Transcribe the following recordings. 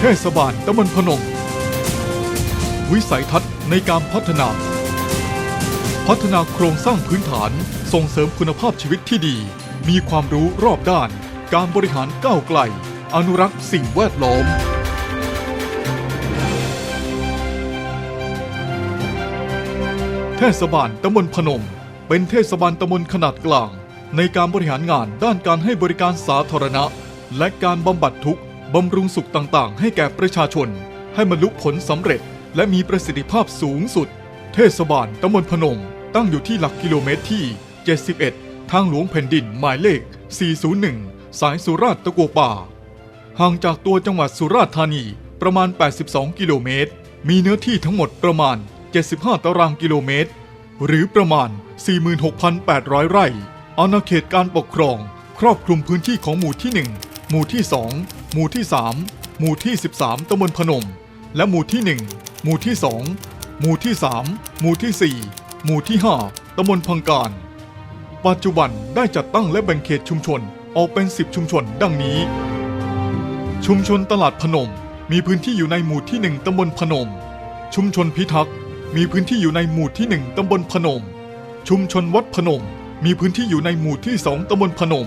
เทศบาลตำบลพนม วิสัยทัศน์ในการพัฒนา พัฒนาโครงสร้างพื้นฐานส่งเสริมคุณภาพชีวิตที่ดี มีความรู้รอบด้าน การบริหารก้าวไกล อนุรักษ์สิ่งแวดล้อม เทศบาลตำบลพนม เป็นเทศบาลตำบลขนาดกลาง ในการบริหารงานด้านการให้บริการสาธารณะ และการบำบัดทุกข์บำรุงสุขต่างๆ ให้แก่ประชาชน ให้บรรลุผลสำเร็จ และมีประสิทธิภาพสูงสุด เทศบาลตำบลพนม ตั้งอยู่ที่หลักกิโลเมตรที่ 71 ทางหลวงแผ่นดินหมายเลข 401 สายสุราษฎร์ตะกัวป่า ห่างจากตัวจังหวัดสุราษฎร์ธานีประมาณ 82 กิโลเมตร มีเนื้อที่ทั้งหมดประมาณ 75 ตารางกิโลเมตร หรือประมาณ 46,800 ไร่ อาณาเขตการปกครอง ครอบคลุมพื้นที่ของหมู่ที่ 1 หมู่ที่ 2 หมู่ที่ 3 หมู่ที่ 13ตำบลพนม และหมู่ที่ 1 หมู่ที่ 2 หมู่ที่ 3 หมู่ที่ 4 หมู่ที่ 5ตำบลพังการ ปัจจุบันได้จัดตั้งและแบ่งเขตชุมชนออกเป็น 10 ชุมชนดังนี้ ชุมชนตลาดพนมมีพื้นที่อยู่ในหมู่ที่ 1ตำบลพนม ชุมชนพิทักษ์ มีพื้นที่อยู่ในหมู่ที่ 1 ตำบลพนม ชุมชนวัดพนม มีพื้นที่อยู่ในหมู่ที่ 2 ตำบลพนม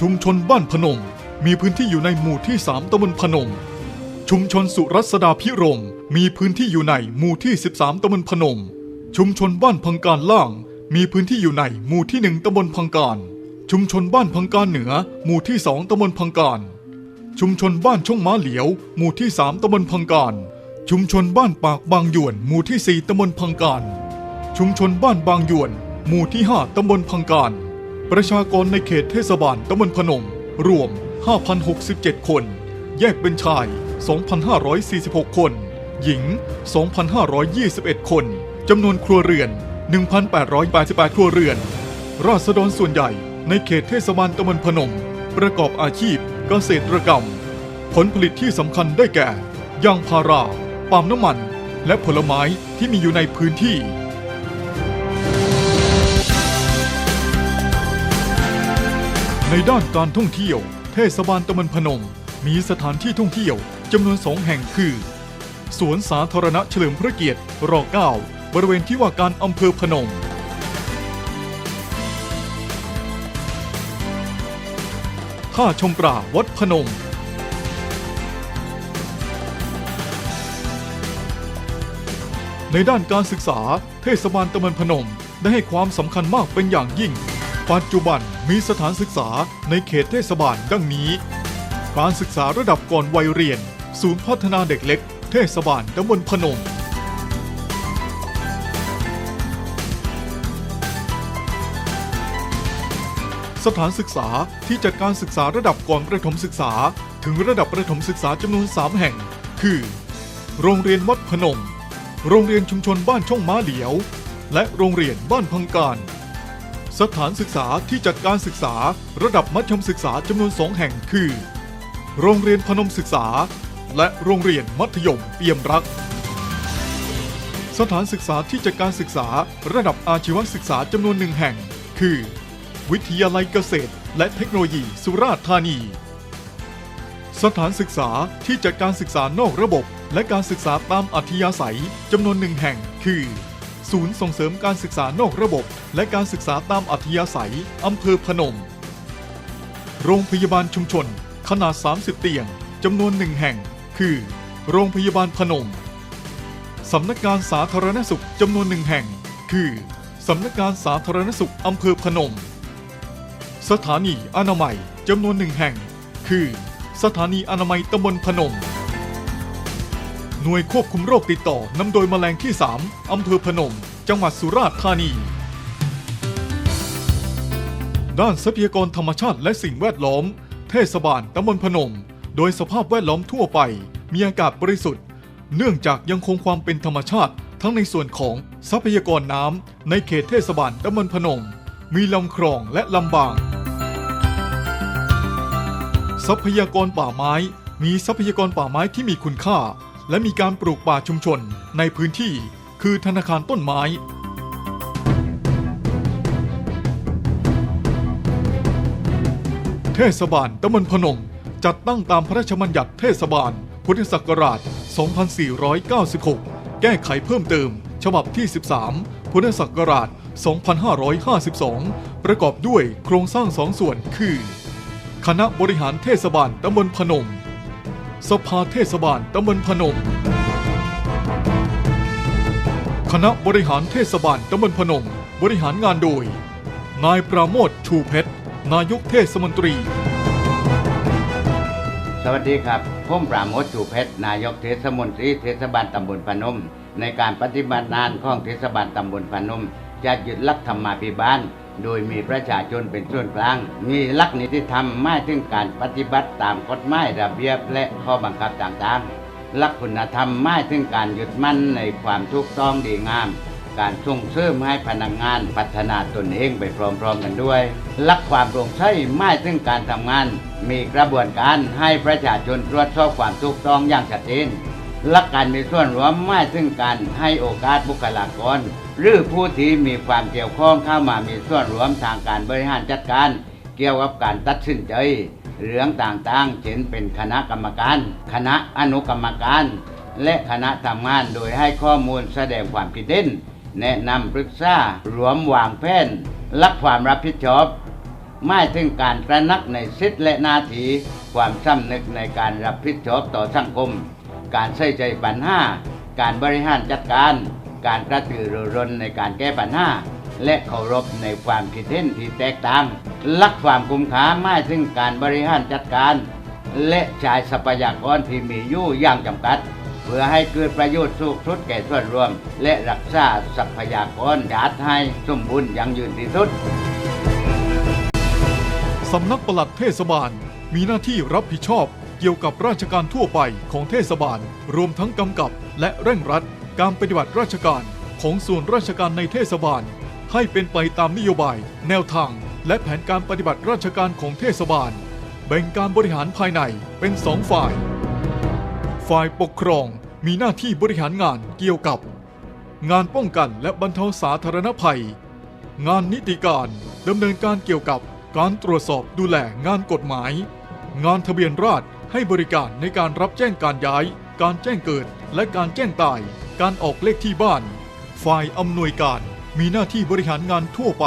ชุมชนบ้านพนม มีพื้นที่อยู่ในหมู่ที่ 3 ตำบลพนม ชุมชนสุรัศดาพิรม มีพื้นที่อยู่ในหมู่ที่ 13 ตำบลพนม ชุมชนบ้านพังการล่าง มีพื้นที่อยู่ในหมู่ที่ 1 ตำบลพังการ ชุมชนบ้านพังการเหนือ หมู่ที่ 2 ตำบลพังการ ชุมชนบ้านช่องม้าเหลียว หมู่ที่ 3 ตำบลพังการ ชุมชนบ้านปากบางหยวน หมู่ที่ 4ตำบลพังการ ชุมชนบ้านบางหยวน หมู่ที่ 5ตำบลพังการ ประชากรในเขตเทศบาลตำบลพนม รวม 5,067 คน แยกเป็นชาย 2,546 คน หญิง 2,521 คน จำนวนครัวเรือน 1,888 ครัวเรือน ราษฎรส่วนใหญ่ในเขตเทศบาลตำบลพนม ประกอบอาชีพเกษตรกรรม ผลผลิตที่สำคัญได้แก่ยางพารา ปาล์มน้ำมัน และผลไม้ที่มีอยู่ในพื้นที่ ในด้านการท่องเที่ยว เทศบาลตำบลพนม มีสถานที่ท่องเที่ยวจำนวนสองแห่งคือ สวนสาธารณะเฉลิมพระเกียรติร9บริเวณที่ว่าการอำเภอพนม ท่าชมปราวัดพนม ในด้านการศึกษา เทศบาลตำบลพนม ได้ให้ความสำคัญมากเป็นอย่างยิ่ง ปัจจุบันมีสถานศึกษาในเขตเทศบาลดังนี้ การศึกษาระดับก่อนวัยเรียน ศูนย์พัฒนาเด็กเล็ก เทศบาลตำบลพนม สถานศึกษาที่จัดการศึกษาระดับก่อนประถมศึกษา ถึงระดับประถมศึกษาจำนวน 3 แห่ง คือ โรงเรียนวัดพนม โรงเรียนชุมชนบ้านช่องม้าเหลียว และโรงเรียนบ้านพังการ สถานศึกษาที่จัดการศึกษาระดับมัธยมศึกษาจำนวนสองแห่งคือ โรงเรียนพนมศึกษา และโรงเรียนมัธยมเปี่ยมรัก สถานศึกษาที่จัดการศึกษาระดับอาชีวศึกษาจำนวนหนึ่งแห่ง คือ วิทยาลัยเกษตร และเทคโนโลยีสุราษฎร์ธานี สถานศึกษาที่จัดการศึกษานอกระบบ และการศึกษาตามอัธยาศัยจำนวนหนึ่งแห่ง คือ ศูนย์ส่งเสริมการศึกษานอกระบบ และการศึกษาตามอัธยาศัยอำเภอพนม โรงพยาบาลชุมชน ขนาด 30 เตียงจำนวนหนึ่งแห่ง คือ โรงพยาบาลพนมสำนักงานสาธารณสุขจำนวนหนึ่งแห่ง คือสำนักงานสาธารณสุขอำเภอพนม สถานีอนามัยจำนวนหนึ่งแห่ง คือ สถานีอนามัยตำบลพนม หน่วยควบคุมโรคติดต่อนำโดยแมลงที่ 3 อำเภอพนม จังหวัดสุราษฎร์ธานี ด้านทรัพยากรธรรมชาติและสิ่งแวดล้อม เทศบาลตำบลพนม โดยสภาพแวดล้อมทั่วไป มีอากาศบริสุทธิ์ เนื่องจากยังคงความเป็นธรรมชาติ ทั้งในส่วนของทรัพยากรน้ำในเขตเทศบาลตำบลพนม มีลำคลองและลำบาง ทรัพยากรป่าไม้ มีทรัพยากรป่าไม้ที่มีคุณค่า และมีการปลูกป่าชุมชนในพื้นที่ คือธนาคารต้นไม้ เทศบาลตำบลพนม จัดตั้งตามพระราชบัญญัติเทศบาล พุทธศักราช 2496 แก้ไขเพิ่มเติม ฉบับที่ 13 พุทธศักราช 2552 ประกอบด้วยโครงสร้างสองส่วนคือ คณะบริหารเทศบาลตำบลพนม สภาเทศบาลตำบลพนม คณะบริหารเทศบาลตำบลพนม บริหารงานโดย นายปราโมทชูเพชร นายกเทศมนตรี สวัสดีครับผมปราโมทจูเพชร นายกเทศมนตรีเทศบาลตำบลพนม ในการปฏิบัติงานของเทศบาลตำบลพนม จะยึดหลักธรรมาภิบาล โดยมีประชาชนเป็นส่วนกลาง มีหลักนิติธรรมหมายถึงการปฏิบัติตามกฎหมายระเบียบและข้อบังคับต่างๆหลักคุณธรรมหมายถึงการยึดมั่นในความถูกต้องดีงาม การส่งเสริมให้พนักงานพัฒนาตนเองไปพร้อมๆกันด้วยหลักความโปร่งใสหมายถึงการทำงาน มีกระบวนการให้ประชาชนตรวจสอบความถูกต้องอย่างชัดเจน หลักการมีส่วนรวมหมายถึงการให้โอกาสบุคลากร หรือผู้ที่มีความเกี่ยวข้องเข้ามามีส่วนร่วมทางการบริหารจัดการ เกี่ยวกับการตัดสินใจเรื่องต่างๆเช่นเป็นคณะกรรมการ คณะอนุกรรมการ และคณะทำงานโดยให้ข้อมูลแสดงความคิดเห็นแนะนำปรึกษารวมวางแผนรักความรับผิดชอบหมายถึงการตระหนักในสิทธิและหน้าที่ความสำนึกในการรับผิดชอบต่อสังคม การใส่ใจปัญหา การบริหารจัดการ การกระตือรือร้นในการแก้ปัญหา และเคารพในความคิดเห็นที่แตกต่างลักความคุ้มค่าหมายถึงการบริหารจัดการ และใช้ทรัพยากรที่มีอยู่อย่างจำกัด เพื่อให้เกิดประโยชน์สูงสุดแก่ส่วนรวม และรักษาทรัพยากรชาติให้สมบูรณ์อยั่งยืนที่สุดสำนักปลัดเทศบาลมีหน้าที่รับผิดชอบ เกี่ยวกับราชการทั่วไปของเทศบาล รวมทั้งกำกับและเร่งรัดการปฏิบัติราชการของส่วนราชการในเทศบาล ให้เป็นไปตามนโยบาย แนวทาง และแผนการปฏิบัติราชการของเทศบาล แบ่งการบริหารภายในเป็นสองฝ่าย ฝ่ายปกครองมีหน้าที่บริหารงานเกี่ยวกับ งานป้องกันและบรรเทาสาธารณภัย งานนิติการดำเนินการเกี่ยวกับการตรวจสอบดูแลงานกฎหมาย งานทะเบียนราษฎร ให้บริการในการรับแจ้งการย้าย การแจ้งเกิด และการแจ้งตาย การออกเลขที่บ้าน ฝ่ายอำนวยการมีหน้าที่บริหารงานทั่วไป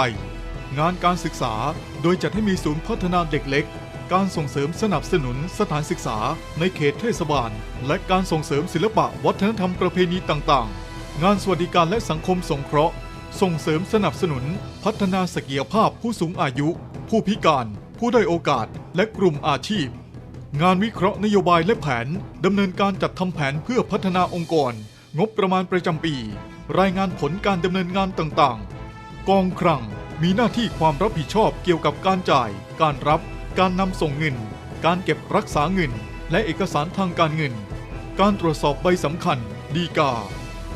งานการศึกษาโดยจัดให้มีศูนย์พัฒนาเด็กเล็ก การส่งเสริมสนับสนุนสถานศึกษาในเขตเทศบาล และการส่งเสริมศิลปะวัฒนธรรมประเพณีต่างๆ งานสวัสดิการและสังคมสงเคราะห์ ส่งเสริมสนับสนุน พัฒนาศักยภาพผู้สูงอายุ ผู้พิการ ผู้ด้อยโอกาส และกลุ่มอาชีพ งานวิเคราะห์นโยบายและแผนดำเนินการจัดทำแผนเพื่อพัฒนาองค์กร งบประมาณประจำปี รายงานผลการดำเนินงานต่างๆ กองคลังมีหน้าที่ความรับผิดชอบเกี่ยวกับการจ่าย การรับ การนำส่งเงิน การเก็บรักษาเงิน และเอกสารทางการเงิน การตรวจสอบใบสำคัญ ดีกา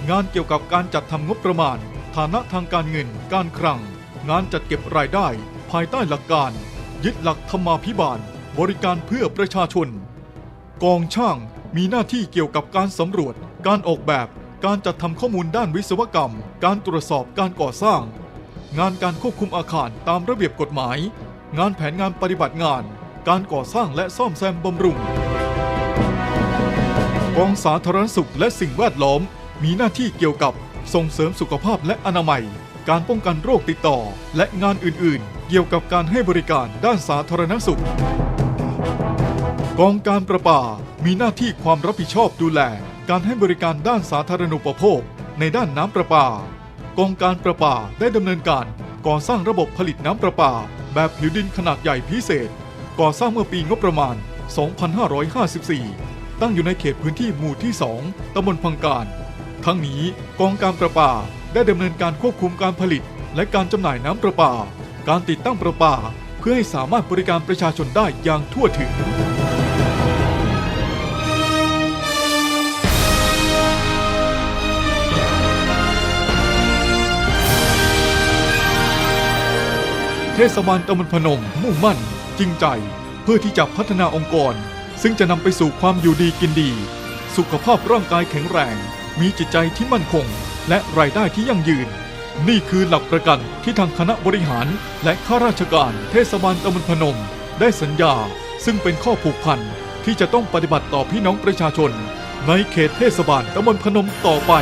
งานเกี่ยวกับการจัดทำงบประมาณ ฐานะทางการเงิน การคลัง งานจัดเก็บรายได้ ภายใต้หลักการ ยึดหลักธรรมาภิบาล บริการเพื่อประชาชน กองช่างมีหน้าที่เกี่ยวกับการสำรวจ การออกแบบ การจัดทำข้อมูลด้านวิศวกรรม การตรวจสอบการก่อสร้าง งานการควบคุมอาคารตามระเบียบกฎหมาย งานแผนงานปฏิบัติงาน การก่อสร้างและซ่อมแซมบำรุง กองสาธารณสุขและสิ่งแวดล้อม มีหน้าที่เกี่ยวกับส่งเสริมสุขภาพและอนามัย การป้องกันโรคติดต่อ และงานอื่น ๆ เกี่ยวกับการให้บริการด้านสาธารณสุข กองการประปา มีหน้าที่ความรับผิดชอบดูแล การให้บริการด้านสาธารณูปโภค ในด้านน้ำประปา กองการประปาได้ดำเนินการ ก่อสร้างระบบผลิตน้ำประปา แบบผิวดินขนาดใหญ่พิเศษ ก่อสร้างเมื่อปีงบประมาณ 2554 ตั้งอยู่ในเขตพื้นที่หมู่ที่ 2ตำบลพังการ ทั้งนี้กองการประปาได้ดำเนินการควบคุมการผลิต และการจำหน่ายน้ำประปา การติดตั้งประปา เพื่อให้สามารถบริการประชาชนได้อย่างทั่วถึง ทศบาลตำบลพนม มุ่งมั่น จริงใจ เพื่อที่จะพัฒนาองค์กร ซึ่งจะนำไปสู่ความอยู่ดีกินดี สุขภาพร่างกายแข็งแรง มีจิตใจที่มั่นคง และรายได้ที่ยั่งยืน นี่คือหลักประกันที่ทางคณะบริหาร และข้าราชการ เทศบาลตำบลพนม ได้สัญญา ซึ่งเป็นข้อผูกพันที่จะต้องปฏิบัติต่อพี่น้องประชาชน ในเขตเทศบาลตำบลพนมต่อไป